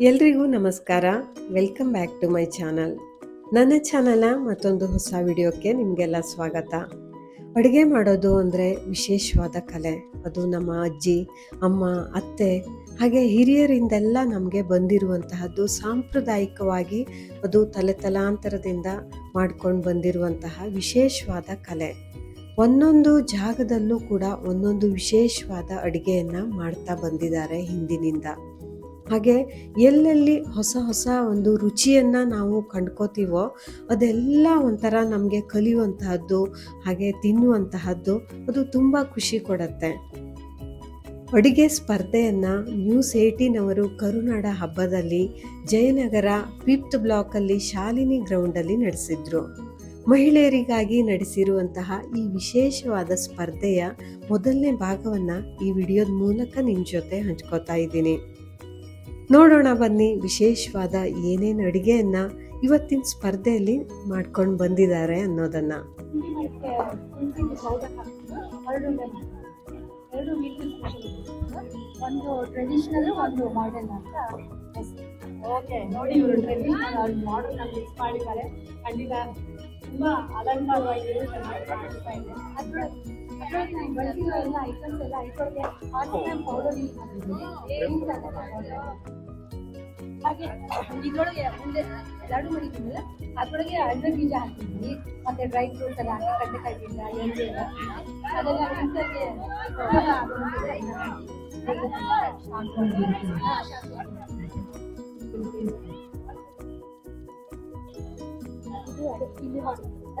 ಎಲ್ರಿಗೂ ನಮಸ್ಕಾರ. Welcome back to my channel ನನ್ನ ಚಾನಲ್ನ ಮತ್ತೊಂದು ಹೊಸ ವಿಡಿಯೋಕ್ಕೆ ನಿಮಗೆಲ್ಲ ಸ್ವಾಗತ. ಅಡುಗೆ ಮಾಡೋದು ಅಂದರೆ ವಿಶೇಷವಾದ ಕಲೆ. ಅದು ನಮ್ಮ ಅಜ್ಜಿ, ಅಮ್ಮ, ಅತ್ತೆ, ಹಾಗೆ ಹಿರಿಯರಿಂದೆಲ್ಲ ನಮಗೆ ಬಂದಿರುವಂತಹದ್ದು ಸಾಂಪ್ರದಾಯಿಕವಾಗಿ ಅದು ತಲೆ ತಲಾಂತರದಿಂದ ಮಾಡ್ಕೊಂಡು ಬಂದಿರುವಂತಹ ವಿಶೇಷವಾದ ಕಲೆ. ಒಂದೊಂದು ಜಾಗದಲ್ಲೂ ಕೂಡ ಒಂದೊಂದು ವಿಶೇಷವಾದ ಅಡುಗೆಯನ್ನು ಮಾಡ್ತಾ ಬಂದಿದ್ದಾರೆ ಹಿಂದಿನಿಂದ. ಹಾಗೆ ಎಲ್ಲೆಲ್ಲಿ ಹೊಸ ಹೊಸ ಒಂದು ರುಚಿಯನ್ನು ನಾವು ಕಂಡ್ಕೋತೀವೋ ಅದೆಲ್ಲ ಒಂಥರ ನಮಗೆ ಕಲಿಯುವಂತಹದ್ದು, ಹಾಗೆ ತಿನ್ನುವಂತಹದ್ದು, ಅದು ತುಂಬ ಖುಷಿ ಕೊಡುತ್ತೆ. ಅಡುಗೆ ಸ್ಪರ್ಧೆಯನ್ನು ನ್ಯೂಸ್ ಏಯ್ಟೀನ್ ಅವರು ಕರುನಾಡ ಹಬ್ಬದಲ್ಲಿ ಜಯನಗರ ಫಿಫ್ತ್ ಬ್ಲಾಕಲ್ಲಿ ಶಾಲಿನಿ ಗ್ರೌಂಡಲ್ಲಿ ನಡೆಸಿದ್ರು. ಮಹಿಳೆಯರಿಗಾಗಿ ನಡೆಸಿರುವಂತಹ ಈ ವಿಶೇಷವಾದ ಸ್ಪರ್ಧೆಯ ಮೊದಲನೇ ಭಾಗವನ್ನು ಈ ವಿಡಿಯೋದ ಮೂಲಕ ನಿಮ್ಮ ಜೊತೆ ಹಂಚ್ಕೋತಾ ಇದ್ದೀನಿ. ನೋಡೋಣ ಬನ್ನಿ, ವಿಶೇಷವಾದ ಏನೇನು ಅಡುಗೆಯನ್ನು ಇವತ್ತಿನ ಸ್ಪರ್ಧೆಯಲ್ಲಿ ಮಾಡ್ಕೊಂಡು ಬಂದಿದ್ದಾರೆ ಅನ್ನೋದನ್ನ. ಒಂದು ಟ್ರೆಡಿಷನಲ್ ಒಂದು ಮಾಡರ್ನ್ ಅಂತ ಓಕೆ ನೋಡಿ ಇವರು ಟ್ರೆಡಿಷನಲ್ ಮಾಡರ್ನ್ ಅಲ್ಲಿ ಮಿಕ್ಸ್ ಮಾಡಿದ್ದಾರೆ. ಖಂಡಿತ ತುಂಬಾ ಅಲಂಕಾರವಾಗಿ ಚೆನ್ನಾಗಿ ಕಾಣಿಸ್ತಾ ಇದೆ ನಾನು ಬಳಸಿರೋ ಎಲ್ಲ ಐಟಮ್ಸ್ ಎಲ್ಲ ಇದ್ರೊಳಗೆ ಆರ್ಟಿಫಿಷಿಯಲ್ ಪೌಡರ್ ಯೂಸ್ ಮಾಡಿದ್ದೀನಿ ಹಾಗೆ ಇದ್ರೊಳಗೆ ಮುಂದೆ ಲಾಡು ಮಾಡಿದ್ದೀನಲ್ಲ ಅದ್ರೊಳಗೆ ಅಡ್ಡ ಬೀಜ ಹಾಕಿದ್ದೀನಿ ಮತ್ತೆ ಡ್ರೈ ಫ್ರೂಟ್ಸ್ ಎಲ್ಲ ಹಾಕಿ ಕಡ್ಲೆಕಾಯಿ ಬೀಜ ಎಣ್ಣೆ ಎಲ್ಲ ಅದೆಲ್ಲ ಮಿಕ್ಸರ್ಗೆ ಇದು ಅದಕ್ಕೆ ಇಲ್ಲಿ ಮಾಡೋದ್ರಿಂದ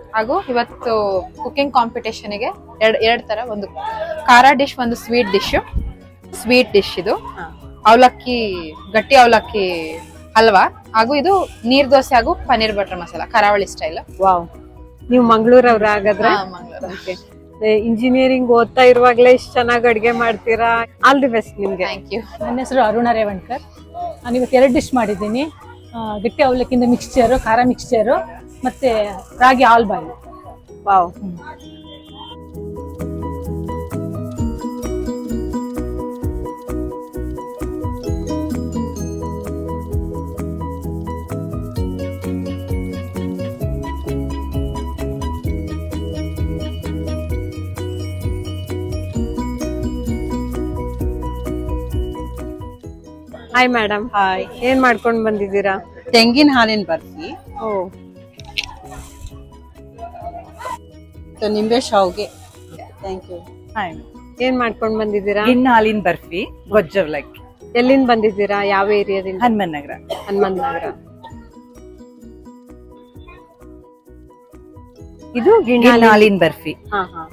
ಹಾಗೂ ಇವತ್ತು ಕುಕಿಂಗ್ ಕಾಂಪಿಟೇಷನ್ಗೆ ಎರಡು ಎರಡು ತರ ಒಂದು ಖಾರ ಡಿಶ್ ಒಂದು ಸ್ವೀಟ್ ಡಿಶ್ ಸ್ವೀಟ್ ಡಿಶ್ ಇದು. ಅವಲಕ್ಕಿ ಗಟ್ಟಿ ಅವಲಕ್ಕಿ ಹಲ್ವಾ ಹಾಗೂ ಇದು ನೀರ್ ದೋಸೆ ಹಾಗೂ ಪನ್ನೀರ್ ಬಟರ್ ಮಸಾಲ ಕರಾವಳಿ ಸ್ಟೈಲ್ ವಾವ್. ನೀವು ಮಂಗಳೂರವ್ರ ಹಾಗಾದ್ರೆ? ಇಂಜಿನಿಯರಿಂಗ್ ಓದ್ತಾ ಇರುವಾಗಲೇ ಇಷ್ಟು ಚೆನ್ನಾಗಿ ಅಡುಗೆ ಮಾಡ್ತೀರಾ? ಆಲ್ ದಿ ಬೆಸ್ಟ್ ನಿಮ್ಗೆ. ಥ್ಯಾಂಕ್ ಯು ನನ್ನ ಹೆಸರು ಅರುಣ ರೇವಣ್ಕರ್. ನಾನು ಇವತ್ತು ಎರಡು ಡಿಶ್ ಮಾಡಿದ್ದೀನಿ. ಗಟ್ಟಿ ಅವಲಕ್ಕಿಂದ ಮಿಕ್ಸ್ಚರು ಖಾರ ಮಿಕ್ಸ್ಚರು ಮತ್ತೆ ರಾಗಿ ಆಲ್ ಬಾಯಿ. ವಾವ್ ಹಾಯ್ ಮೇಡಮ್ ಹಾಯ್ ಏನ್ ಮಾಡ್ಕೊಂಡು ಬಂದಿದ್ದೀರಾ? ತೆಂಗಿನ ಹಾಲಿನ ಬರ್ಫಿ. ಓ. ನಿಂಬೆ ಶಾವ್ಗೆ ಥ್ಯಾಂಕ್ ಯು ಹಾಯ್ ಏನ್ ಮಾಡ್ಕೊಂಡು ಬಂದಿದ್ದೀರಾ? ಇನ್ನು ಹಾಲಿನ ಬರ್ಫಿ ಗೊಜ್ಜವಲಕ್ಕಿ ಎಲ್ಲಿಂದ ಬಂದಿದ್ದೀರಾ? ಯಾವ ಏರಿಯಾದಿಂದ? ಹನುಮನ್ ನಗರ ಹನುಮಂತ ನಗರ ಇದು ಹಾಲಿನ ಬರ್ಫಿ. ಹಾ ಹಾ.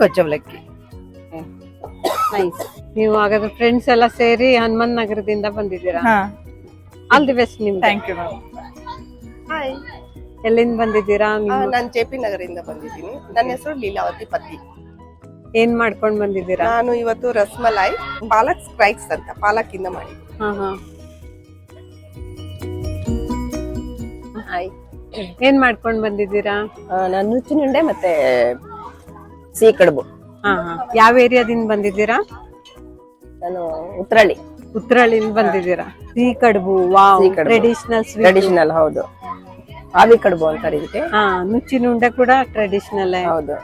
ಗೊಜ್ಜವಲಕ್ಕಿ ನೈಸ್ ನೀವು ಹಾಗಾದ್ರೆ ಫ್ರೆಂಡ್ಸ್ ಎಲ್ಲ ಸೇರಿ ಹನುಮನ್ ನಗರದಿಂದ ಬಂದಿದ್ದೀರಾ ಆಲ್ ದಿ ಬೆಸ್ಟ್ ನಿಮ್ಗೆ. ಥ್ಯಾಂಕ್ ಯು ಮ್ಯಾಮ್ ಎಲ್ಲಿಂದ ಬಂದಿದ್ದೀರಾ ನಾನು ಜೆ ಪಿ ನಗರದಿಂದ ಬಂದಿದ್ದೀನಿ. ನನ್ನ ಹೆಸರು ಲೀಲಾವತಿ ಪತಿ ಏನ್ ಮಾಡ್ಕೊಂಡ್ ಬಂದಿದ್ದೀರಾ? ನಾನು ಇವತ್ತು ರಸ್ಮಲಾಯ್ ಪಾಲಕ್ ಸ್ಪ್ರೈಕ್ಸ್ ಅಂತ ಪಾಲಕ್ ಇಂದ ಮಾಡಿ ಹಾ. ಹಾ ಏನ್ ಮಾಡ್ಕೊಂಡ್ ಬಂದಿದ್ದೀರಾ? ನಾನು ನುಚ್ಚಿನುಂಡೆ ಮತ್ತೆ ಸಿಹಿ ಕಡುಬು. ಹಾ ಹಾ. ಯಾವ ಏರಿಯಾದಿಂದ ಬಂದಿದ್ದೀರಾ? ನಾನು ಉತ್ತರಳ್ಳಿ ಉತ್ತರಳ್ಳಿಯಿಂದ ಬಂದಿದ್ದೀರಾ? ಸಿಹಿ ಕಡುಬು ವಾವ್. ಸಿಹಿ ಕಡುಬು. ಟ್ರೆಡಿಷನಲ್ ಸ್ವೀಟ್ ಟ್ರೆಡಿಷನಲ್ ಹೌದು. ಆವಿ ಕಡುಬು ಅಂತಾರೆ ಇದಕ್ಕೆ ಹಾ ನುಚ್ಚಿನ ಉಂಡೆ ಕೂಡ ಟ್ರೆಡಿಷನಲ್ ಹೌದು.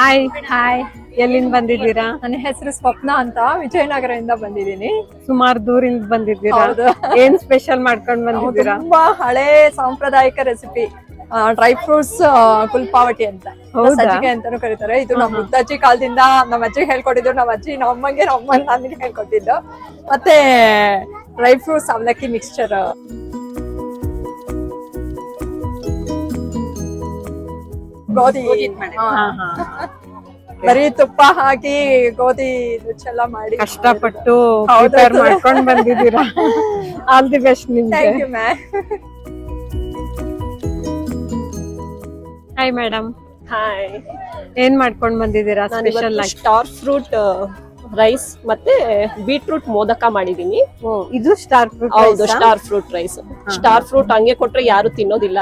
ಹಾಯ್ ಹಾಯ್ ಎಲ್ಲಿಂದ ಬಂದಿದ್ದೀರಾ? ನನ್ನ ಹೆಸರು ಸ್ವಪ್ನ ಅಂತ ವಿಜಯನಗರದಿಂದ ಬಂದಿದ್ದೀನಿ. ಸುಮಾರು ದೂರಿಂದ ಬಂದಿದ್ದೀರಾ? ಹೌದು. ಏನ್ ಸ್ಪೆಷಲ್ ಮಾಡ್ಕೊಂಡ್ ಬಂದಿದ್ದೀರಾ? ತುಂಬಾ ಹಳೆ ಸಾಂಪ್ರದಾಯಿಕ ರೆಸಿಪಿ ಡ್ರೈ ಫ್ರೂಟ್ಸ್ ಕುಲ್ಪಾವಟಿ ಅಂತ. ಹೌದಾ? ಸಜ್ಜಿಗೆ ಅಂತಾನು ಕರೀತಾರೆ. ಇದು ನಮ್ಮ ಮುತ್ತಜ್ಜಿ ಕಾಲದಿಂದ ನಮ್ಮ ಅಜ್ಜಿ ಹೇಳ್ಕೊಟ್ಟಿದ್ರು ನಮ್ಮ ಅಜ್ಜಿ ನಮ್ಮಂಗೆ ಅಮ್ಮಂಗೆ ನಮ್ಮ ಅಮ್ಮನಿಗೆ ಹೇಳ್ಕೊಟ್ಟಿದ್ದು. ಮತ್ತೆ ಡ್ರೈ ಫ್ರೂಟ್ಸ್ ಅವಲಕ್ಕಿ ಮಿಕ್ಸ್ಚರ್ ಗೋಧಿ ಬರೀ ತುಪ್ಪ ಹಾಕಿ ಗೋಧಿ ನುಚ್ಚೆಲ್ಲ ಮಾಡಿ. ಕಷ್ಟಪಟ್ಟು ಮಾಡ್ಕೊಂಡ್ ಬಂದಿದ್ದೀರಾ? ಆಲ್ ದಿ ಬೆಸ್ಟ್ ನಿಮ್ಗೆ. Thank you ma'am hi madam hi ಏನ್ ಮಾಡ್ಕೊಂಡ್ ಬಂದಿದ್ದೀರಾ ಸ್ಪೆಷಲ್ ಸ್ಟಾರ್ ಫ್ರೂಟ್ ರೈಸ್ ಮತ್ತೆ ಬೀಟ್ರೂಟ್ ಮೋದಕ ಮಾಡಿದೀನಿ. ಇದು ಸ್ಟಾರ್ ಫ್ರೂಟ್ ಹೌದು star fruit rice star fruit ಹಂಗೆ ಕೊಟ್ರೆ ಯಾರು ತಿನ್ನೋದಿಲ್ಲ.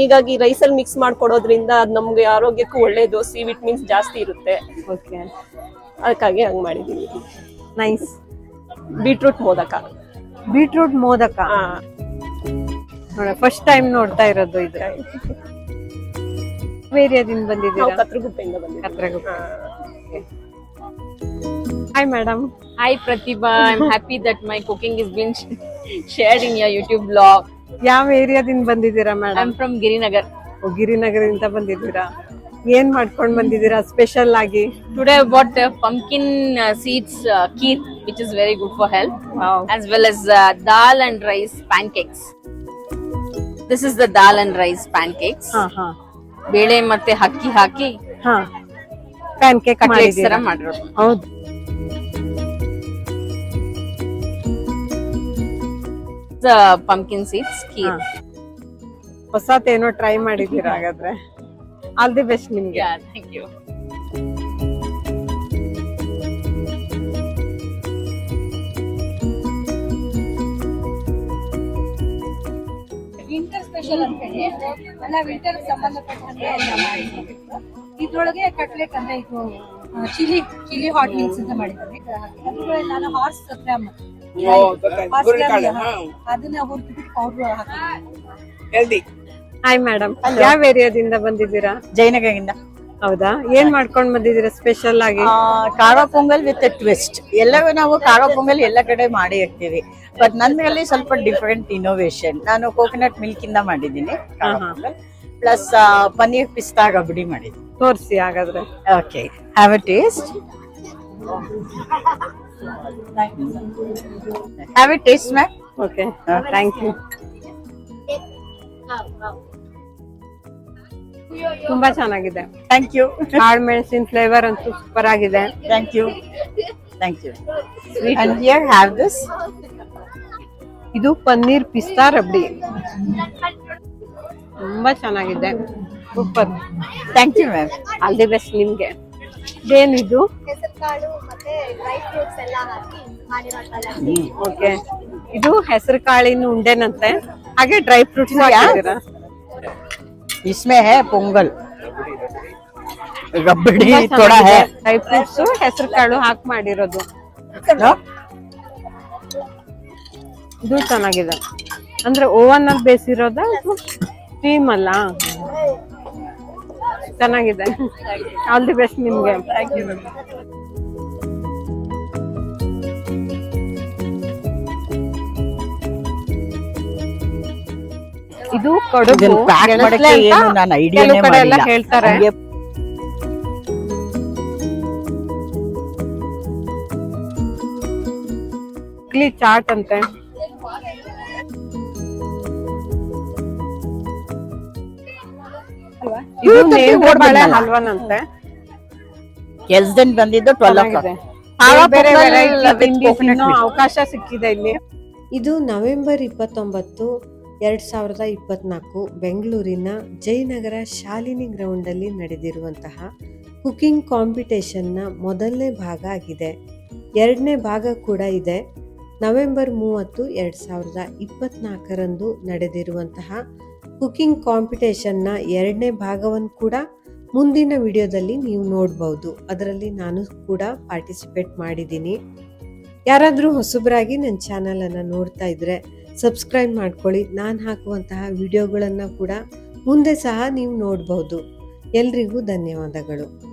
ಹೀಗಾಗಿ ರೈಸ್ ಅಲ್ಲಿ ಮಿಕ್ಸ್ ಮಾಡ್ಕೊಡೋದ್ರಿಂದ ಅದ್ ನಮ್ಗೆ ಆರೋಗ್ಯಕ್ಕೂ ಒಳ್ಳೇದು ಸಿ ವಿಟಮಿನ್ಸ್ ಜಾಸ್ತಿ ಇರುತ್ತೆ. ಓಕೆ. ಅದಕ್ಕಾಗಿ ಹಂಗ್ ಮಾಡಿದೀನಿ. Nice beetroot modak. Beetroot modak. First time ನೋಡ್ತಾ ಇರೋದು ಇದು. ಏರಿಯಾದಿಂದ ಬಂದಿದ್ದೀರಾ? ಕತ್ರಗುಪ್ಪೆಯಿಂದ ಬಂದಿದ್ದೀರಾ Kathriguppe. Hi madam. Hi Pratibha, I'm happy that my cooking is being sh- shared in your YouTube blog. ಯಾವ ಏರಿಯಾದಿಂದ ಬಂದಿದ್ದೀರಾ ಮೇಡಮ್ I'm from Girinagar. ಗಿರಿನಗರದಿಂದ ಬಂದಿದ್ದೀರಾ ಏನ್ ಮಾಡ್ಕೊಂಡ್ ಬಂದಿದ್ದೀರಾ ಸ್ಪೆಷಲ್ ಆಗಿ Today I bought uh, pumpkin uh, seeds uh, kheer, which is very good for health, as well as uh, dal and rice pancakes. This is the dal and rice pancakes. ಹಾ ಹಾ ಬೇಳೆ ಮತ್ತೆ ಅಕ್ಕಿ ಹಾಕಿ ಹಾ PAN cake ಮಾಡಿರೋದು. ಹೌದು. Pumpkin seeds kheer ಹೊಸತೇನೋ try ಮಾಡಿದ್ದೀರಾ ಹಾಗಾದ್ರೆ? ಆಲ್ ದಿ ಬೆಸ್ಟ್ ನಿಮ್ಗೆ. ಥ್ಯಾಂಕ್ ಯು ವಿಂಟರ್ ಸ್ಪೆಷಲ್ ಅಂತ ಹೇಳಿ. ಎಲ್ಲ ವಿಂಟರ್ ಸಂಬಂಧಪಟ್ಟಂತೆ ಎಲ್ಲ ಮಾಡಿದ್ದು ಇದ್ರೊಳಗೆ ಕಟ್ಲೆಟ್ ಅಂದ್ರೆ ಇದು ಚಿಲಿ ಚಿಲಿ ಹಾಟ್ ಮಿಕ್ಸ್ ಅಂತ ಮಾಡಿದ್ದಾರೆ. ಅದ್ರೊಳಗೆ ನಾನು ಹಾರ್ಸ್ ಗ್ರಾಮ್ ಅದನ್ನ ಹುರ್ಬಿಟ್ಟು ಪೌಡರ್ ಹಾಕಿ. ಹಾಯ್ ಮೇಡಮ್ ಯಾವ ಏರಿಯಾದಿಂದ ಬಂದಿದ್ದೀರಾ? ಜಯನಗರಿಂದ ಹೌದಾ? ಏನ್ ಮಾಡ್ಕೊಂಡ್ ಬಂದಿದ್ದೀರಾ ಸ್ಪೆಷಲ್ ಆಗಿ? ಖಾರ ಪೊಂಗಲ್ ವಿತ್ ಟ್ವಿಸ್ಟ್ ಎಲ್ಲವೂ ನಾವು ಖಾರ ಪೊಂಗಲ್ ಎಲ್ಲ ಕಡೆ ಮಾಡಿ ಇರ್ತೀವಿ. ಬಟ್ ನನ್ನಲ್ಲಿ ಸ್ವಲ್ಪ ಡಿಫ್ರೆಂಟ್ ಇನ್ನೋವೇಶನ್ ನಾನು ಕೋಕೋನಟ್ ಮಿಲ್ಕ್ ಇಂದ ಮಾಡಿದ್ದೀನಿ ಖಾರ ಪೊಂಗಲ್. ಪ್ಲಸ್ ಪನ್ನೀರ್ ಪಿಸ್ತಾ ಗಬಡಿ ಮಾಡಿದ್ವಿ. ತೋರಿಸಿ ಹಾಗಾದ್ರೆ. Okay have a taste have a taste ma'am okay thank you ತುಂಬಾ ಚೆನ್ನಾಗಿದೆ. ಥ್ಯಾಂಕ್ ಯು ಕಾಳು ಮೆಣಸಿನ ಫ್ಲೇವರ್ ಅಂತೂ ಸೂಪರ್ ಆಗಿದೆ. Thank you thank you and here have this ಇದು ಪನ್ನೀರ್ ಪಿಸ್ತಾ ರಬ್ಡಿ. ತುಂಬಾ ಚೆನ್ನಾಗಿದೆ super thank you ma'am all the best ನಿಮ್ಗೆ ಇದೇನಿದು ಹೆಸರುಕಾಳು ಮತ್ತೆ ಡ್ರೈ ಫ್ರೂಟ್ಸ್ ಎಲ್ಲ ಹಾಕಿ ಮಾಡಿರೋ ಓಕೆ ಇದು ಹೆಸರು ಕಾಳಿನ ಉಂಡೆನಂತೆ ಹಾಗೆ ಡ್ರೈ ಫ್ರೂಟ್ಸ್ ಹಾಕಿದ್ದೀರಾ इसमें है पोंगल रबड़ी थोड़ा है ಡ್ರೈ ಫ್ರೂಟ್ಸ್ ಹೆಸರು ಕಾಳು ಹಾಕಿ ಮಾಡಿರೋದು No? ಇದು ಚೆನ್ನಾಗಿದೆ ಅಂದ್ರೆ ಓವನ್ ಅಲ್ಲಿ ಬೇಸಿರೋದ ಸ್ಟೀಮ್ ಅಲ್ಲ? ಚೆನ್ನಾಗಿದೆ. ಆಲ್ ದಿ ಬೆಸ್ಟ್ ನಿಮ್ಗೆ. ಇದು ಕಡುಬು. ಕೆಲವು ಕಡೆ ಎಲ್ಲ ಮಾಡಿಲ್ಲ. ಹೇಳ್ತಾರೆ. ಚಾಟ್ ಅಂತೆ. ಇದು ನೇಂದ್ರ ಬಾಳೆ ಬಂದಿದ್ದು ಟ್ವೆಲ್ ಬೇರೆ. ಅವಕಾಶ ಸಿಕ್ಕಿದೆ ಇಲ್ಲಿ. ಇದು ನವೆಂಬರ್ ಇಪ್ಪತ್ತೊಂಬತ್ತು ಎರಡ್ ಸಾವಿರದ ಇಪ್ಪತ್ನಾಲ್ಕು ಬೆಂಗಳೂರಿನ ಜಯನಗರ ಶಾಲಿನಿ ಗ್ರೌಂಡ್ ಅಲ್ಲಿ ನಡೆದಿರುವಂತಹ ಕುಕಿಂಗ್ನ ಮೊದಲನೇ ಭಾಗ ಆಗಿದೆ. ಎರಡನೇ ಭಾಗ ಕೂಡ ಇದೆ. ನವೆಂಬರ್ ಮೂವತ್ತು ಎರಡ್ ಸಾವಿರದ ಇಪ್ಪತ್ನಾಲ್ಕರಂದು ನಡೆದಿರುವಂತಹ ಕುಕಿಂಗ್ ಕಾಂಪಿಟೇಷನ್ನ ಎರಡನೇ ಭಾಗವನ್ನು ಕೂಡ ಮುಂದಿನ ವಿಡಿಯೋದಲ್ಲಿ ನೀವು ನೋಡ್ಬೋದು. ಅದರಲ್ಲಿ ನಾನು ಕೂಡ ಪಾರ್ಟಿಸಿಪೇಟ್ ಮಾಡಿದ್ದೀನಿ. ಯಾರಾದರೂ ಹೊಸಬರಾಗಿ ನನ್ನ ಚಾನಲನ್ನು ನೋಡ್ತಾ ಇದ್ರೆ ಸಬ್ಸ್ಕ್ರೈಬ್ ಮಾಡ್ಕೊಳ್ಳಿ. ನಾನು ಹಾಕುವಂತಹ ವಿಡಿಯೋಗಳನ್ನು ಕೂಡ ಮುಂದೆ ಸಹ ನೀವು ನೋಡ್ಬೋದು. ಎಲ್ರಿಗೂ ಧನ್ಯವಾದಗಳು.